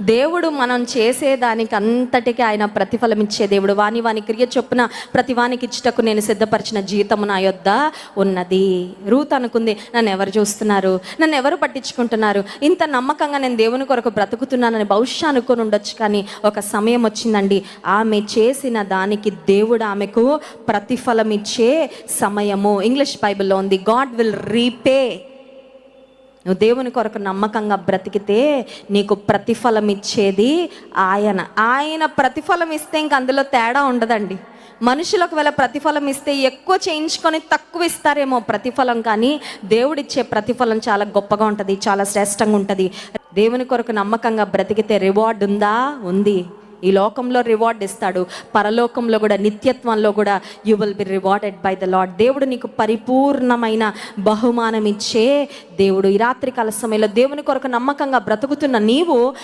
దేవుడు మనం చేసేదానికి అంతటికి ఆయన ప్రతిఫలం ఇచ్చే దేవుడు. వాని వాని క్రియ చొప్పున ప్రతి వానికి ఇచ్చటకు నేను సిద్ధపరిచిన జీతము నా యొద్ద ఉన్నది. రూత్ అనుకుంది నన్ను ఎవరు చూస్తున్నారు? నన్ను ఎవరు పట్టించుకుంటున్నారు? ఇంత నమ్మకంగా నేను దేవుని కొరకు బ్రతుకుతున్నానని బహుశా అనుకొని ఉండొచ్చు కానీ ఒక సమయం వచ్చిందండి. ఆమె చేసిన దానికి దేవుడు ఆమెకు ప్రతిఫలం ఇచ్చే సమయము. ఇంగ్లీష్ బైబిల్లో ఉంది గాడ్ విల్ రీపే నువ్వు దేవుని కొరకు నమ్మకంగా బ్రతికితే నీకు ప్రతిఫలం ఇచ్చేది ఆయన. ఆయన ప్రతిఫలం ఇస్తే ఇంక అందులో తేడా ఉండదండి. మనుషులకు వేళ ప్రతిఫలం ఇస్తే ఎక్కువ చేయించుకొని తక్కువ ఇస్తారేమో ప్రతిఫలం కానీ దేవుడిచ్చే ప్రతిఫలం చాలా గొప్పగా ఉంటుంది చాలా శ్రేష్టంగా ఉంటుంది. దేవుని కొరకు నమ్మకంగా బ్రతికితే రివార్డ్ ఉందా? ఉంది. ఈ లోకంలో రివార్డ్ ఇస్తాడు. పరలోకంలో కూడా నిత్యత్వంలో కూడా you will be rewarded by the lord దేవుడు నీకు పరిపూర్ణమైన బహుమానం ఇచ్చే దేవుడు. ఈ రాత్రి కాల సమయంలో దేవుని కొరకు నమ్మకంగా బ్రతుకుతున్న నీవు